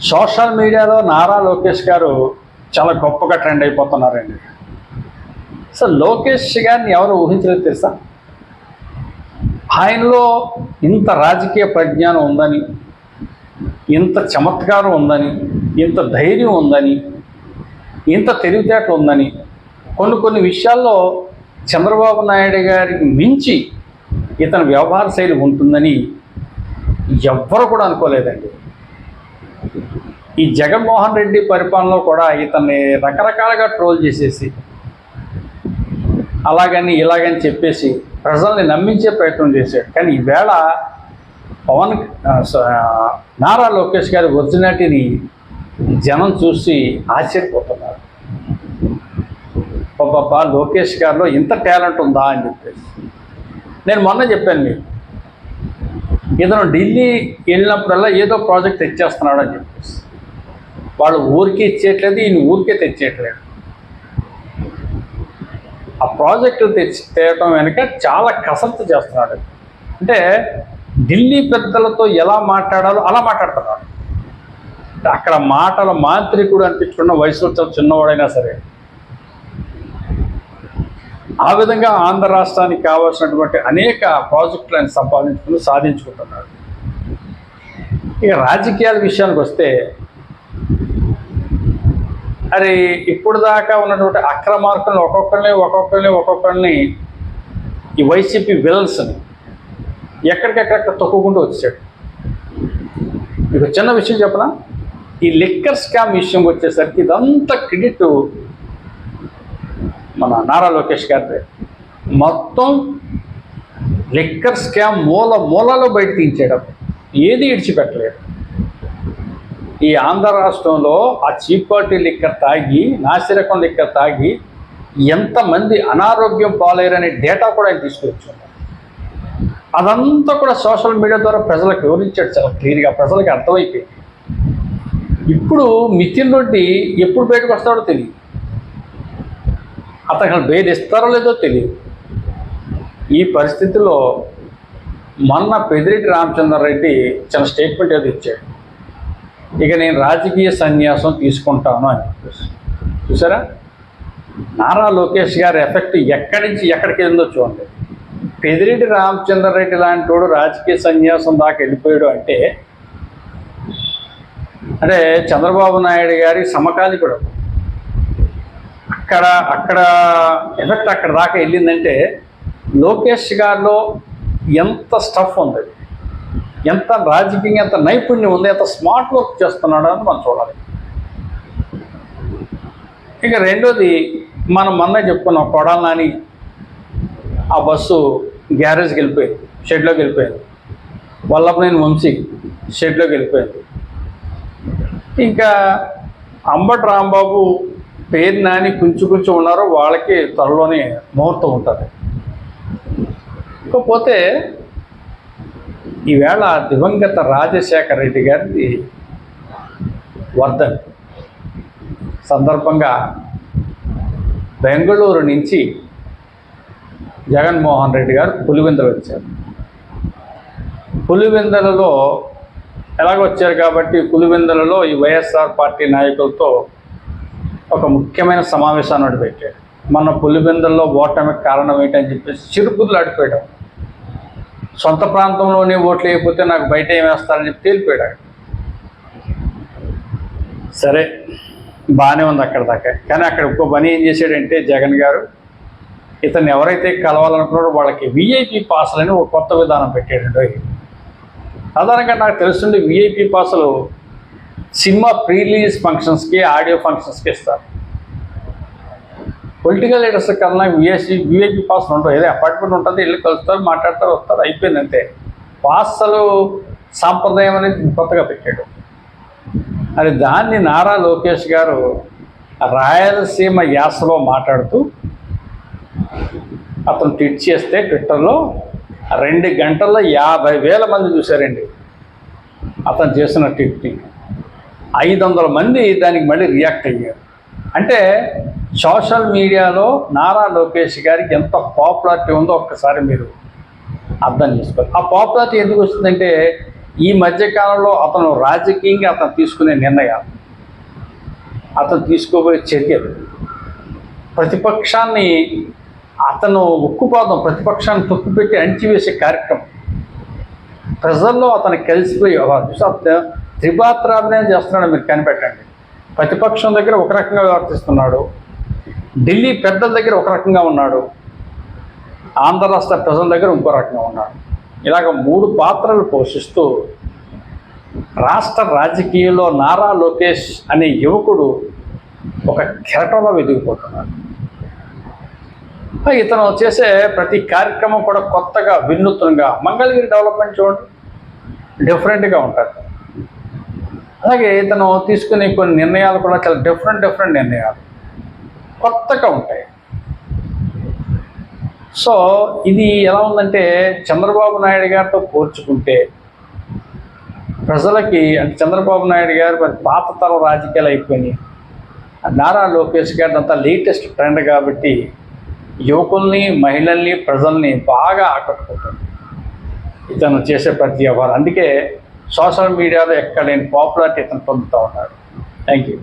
Social మీడియాలో నారా లోకేష్ గారు చాలా గొప్పగా ట్రెండ్ అయిపోతున్నారండి. సో లోకేష్ గారిని ఎవరు ఊహించలేదు తెలుసా? ఆయనలో ఇంత రాజకీయ ప్రజ్ఞానం ఉందని ఇంత చమత్కారం ఉందని ఇంత ధైర్యం ఉందని ఇంత తెలివితేటలు ఉందని కొన్ని కొన్ని విషయాల్లో చంద్రబాబు నాయుడు గారికి మించి ఇతని వ్యవహార శైలి ఉంటుందని ఎవ్వరు కూడా అనుకోలేదండి. ఈ జగన్మోహన్ రెడ్డి పరిపాలనలో కూడా ఇతన్ని రకరకాలుగా ట్రోల్ చేసేసి అలాగని ఇలాగని చెప్పేసి ప్రజల్ని నమ్మించే ప్రయత్నం చేశాడు. కానీ ఈవేళ పవన్ నారా లోకేష్ గారి ఒరిజినాలిటీని జనం చూసి ఆశ్చర్యపోతున్నారు. బాబా లోకేష్ గారిలో ఇంత టాలెంట్ ఉందా అని చెప్పేసి. నేను మొన్న చెప్పాను మీకు ఇతను ఢిల్లీ వెళ్ళినప్పుడల్లా ఏదో ప్రాజెక్ట్ తెచ్చేస్తున్నాడు అని చెప్పేసి. వాళ్ళు ఊరికే ఇచ్చేయట్లేదు ఈయన ఊరికే తెచ్చేయట్లేదు. ఆ ప్రాజెక్టు తెచ్చి తేయటం వెనుక చాలా కసరత్తు చేస్తున్నాడు. అంటే ఢిల్లీ పెద్దలతో ఎలా మాట్లాడాలో అలా మాట్లాడుతున్నాడు. అక్కడ మాటల మాంత్రికుడు అనిపించుకున్న వయసులో చాలా చిన్నవాడైనా సరే. ఆ విధంగా ఆంధ్ర రాష్ట్రానికి కావాల్సినటువంటి అనేక ప్రాజెక్టులను సంపాదించుకుని సాధించుకుంటున్నాడు. ఇక రాజకీయాల విషయానికి వస్తే అరే ఇప్పుడు దాకా ఉన్నటువంటి అక్రమార్కులను ఒక్కొక్కరిని ఒక్కొక్కరిని ఒక్కొక్కరిని ఈ వైసీపీ విలన్స్ని ఎక్కడికెక్కడ తొక్కుకుంటూ వచ్చాడు. మీకు చిన్న విషయం చెప్పనా? ఈ లిక్కర్ స్కామ్ విషయం వచ్చేసరికి ఇదంతా క్రెడిట్ మన నారా లోకేష్ గారిదే. మొత్తం లిక్కర్ స్కామ్ మూల మూలలో బయట తీయించేయడం. ఏది ఇడిచిపెట్టలేదు. ఈ ఆంధ్ర రాష్ట్రంలో ఆ చీప్ లిక్కర్ తాగి నాసిరకం లిక్కర్ తాగి ఎంతమంది అనారోగ్యం పాలయ్యారనే డేటా కూడా ఆయన తీసుకొచ్చాడు అదంతా కూడా సోషల్ మీడియా ద్వారా ప్రజలకు వివరించాడు చాలా క్లియర్గా ప్రజలకు అర్థమైపోయింది. ఇప్పుడు మిథిన్ రెడ్డి ఎప్పుడు బయటకు వస్తాడో తెలియదు. అతను బెయిల్ ఇస్తారో లేదో తెలియదు. ఈ పరిస్థితిలో మొన్న పెదిరెడ్డి రామచంద్రారెడ్డి చిన్న స్టేట్మెంట్ ఏదో ఇచ్చాడు. ఇక నేను రాజకీయ సన్యాసం తీసుకుంటాను అని చెప్పేసి. చూసారా? నారా లోకేష్ గారి ఎఫెక్ట్ ఎక్కడి నుంచి ఎక్కడికి వెళ్ళిందో చూడండి. పెదిరెడ్డి రామచంద్రరెడ్డి లాంటి వాడు రాజకీయ సన్యాసం దాకా వెళ్ళిపోయాడు అంటే అంటే చంద్రబాబు నాయుడు గారి సమకాలికుడు. అక్కడ అక్కడ ఎఫెక్ట్ అక్కడ దాకా వెళ్ళిందంటే లోకేష్ గారిలో ఎంత స్టఫ్ ఉంది. ఎంత రాజకీయంగా ఎంత నైపుణ్యం ఉంది ఎంత స్మార్ట్ వర్క్ చేస్తున్నాడు అని మనం చూడాలి. ఇక రెండోది మనం మొన్న చెప్పుకున్నాం కొడాలి నాని ఆ బస్సు గ్యారేజ్కి వెళ్ళిపోయింది షెడ్లోకి వెళ్ళిపోయింది వల్లభనేని వంశీ షెడ్లోకి వెళ్ళిపోయింది ఇంకా అంబటి రాంబాబు పేరు నాని కుంచు కుంచు ఉన్నారో వాళ్ళకి త్వరలోనే ముహూర్తం ఉంటుంది. ఇకపోతే ఈవేళ దివంగత రాజశేఖర రెడ్డి గారిది వర్ధన్. సందర్భంగా బెంగళూరు నుంచి జగన్మోహన్ రెడ్డి గారు పులివెందులు వచ్చారు. పులివెందులలో ఎలాగొచ్చారు కాబట్టి పులివెందులలో ఈ వైఎస్ఆర్ పార్టీ నాయకులతో ఒక ముఖ్యమైన సమావేశాన్ని ఒకటి పెట్టాడు మన పులివెందుల్లో ఓటమికి కారణం ఏంటని చెప్పేసి చిరుపుదులు అడిపోయడం సొంత ప్రాంతంలోనే ఓట్లు వేయకపోతే నాకు బయట ఏం వేస్తారని చెప్పి తేలిపోయాడు. సరే. బాగానే ఉంది అక్కడ దాకా. కానీ అక్కడ ఇంకో పని ఏం చేశాడంటే జగన్ గారు ఇతను ఎవరైతే కలవాలనుకున్నారో వాళ్ళకి విఐపి పాసులని ఒక కొత్త విధానం పెట్టాడండి సాధారణంగా నాకు తెలుస్తుంది విఐపి పాసులు సినిమా ప్రీ రిలీజ్ ఫంక్షన్స్కి ఆడియో ఫంక్షన్స్కి ఇస్తారు. పొలిటికల్ లీడర్స్ కన్నా విఎస్సి విఐపి పాస్ ఉంటుంది ఏదో అపార్ట్మెంట్ ఉంటుంది వెళ్ళి కలుస్తారు మాట్లాడతారు వస్తారు అయిపోయింది అంతే. పాసలు సాంప్రదాయం అనేది కొత్తగా పెట్టాడు. అది దాన్ని నారా లోకేష్ గారు రాయలసీమ యాసలో మాట్లాడుతూ అతను ట్విట్ చేస్తే ట్విట్టర్లో రెండు గంటల్లో యాభై వేల మంది చూశారండి. అతను చేసిన ట్విట్ని. ఐదు వందల మంది దానికి మళ్ళీ రియాక్ట్ అయ్యారు. అంటే సోషల్ మీడియాలో నారా లోకేష్ గారికి ఎంత పాపులారిటీ ఉందో ఒక్కసారి మీరు అర్థం చేసుకోవాలి. ఆ పాపులారిటీ ఎందుకు వస్తుందంటే ఈ మధ్యకాలంలో అతను రాజకీయంగా అతను తీసుకునే నిర్ణయాలు అతను తీసుకోబోయే చర్యలు ప్రతిపక్షాన్ని అతను ఉక్కుపాదం ప్రతిపక్షాన్ని తొక్కుపెట్టి అణిచివేసే కార్యక్రమం. ప్రజల్లో అతను కలిసిపోయి వ్యవహారం త్రిపాత్రాభినయం చేస్తున్నాడు మీరు కనిపెట్టండి. ప్రతిపక్షం దగ్గర ఒక రకంగా వ్యవహరిస్తున్నాడు. ఢిల్లీ పెద్దల దగ్గర ఒక రకంగా ఉన్నాడు. ఆంధ్ర రాష్ట్ర ప్రజల దగ్గర ఇంకో రకంగా ఉన్నాడు. ఇలాగ మూడు పాత్రలు పోషిస్తూ రాష్ట్ర రాజకీయంలో నారా లోకేష్ అనే యువకుడు ఒక కెరటంలో వెదిగిపోతున్నాడు. ఇతను చేసే ప్రతి కార్యక్రమం కూడా కొత్తగా వినూత్నంగా మంగళగిరి డెవలప్మెంట్ చూడండి డిఫరెంట్గా ఉంటాడు అలాగే ఇతను తీసుకునే కొన్ని నిర్ణయాలు కూడా చాలా డిఫరెంట్ డిఫరెంట్ నిర్ణయాలు. కొత్తగా ఉంటాయి. సో ఇది ఎలా ఉందంటే చంద్రబాబు నాయుడు గారితో పోల్చుకుంటే ప్రజలకి అంటే చంద్రబాబు నాయుడు గారు మరి పాత తరం రాజకీయాలు అయిపోయినాయి. నారా లోకేష్ గారిది అంతా లేటెస్ట్ ట్రెండ్ కాబట్టి యువకుల్ని మహిళల్ని ప్రజల్ని బాగా ఆకట్టుకుంటుంది. ఇతను చేసే ప్రతి వ్యవహారం. అందుకే సోషల్ మీడియాలో ఎక్కడైనా పాపులారిటీ ఇతను పొందుతూ ఉన్నాడు. Thank you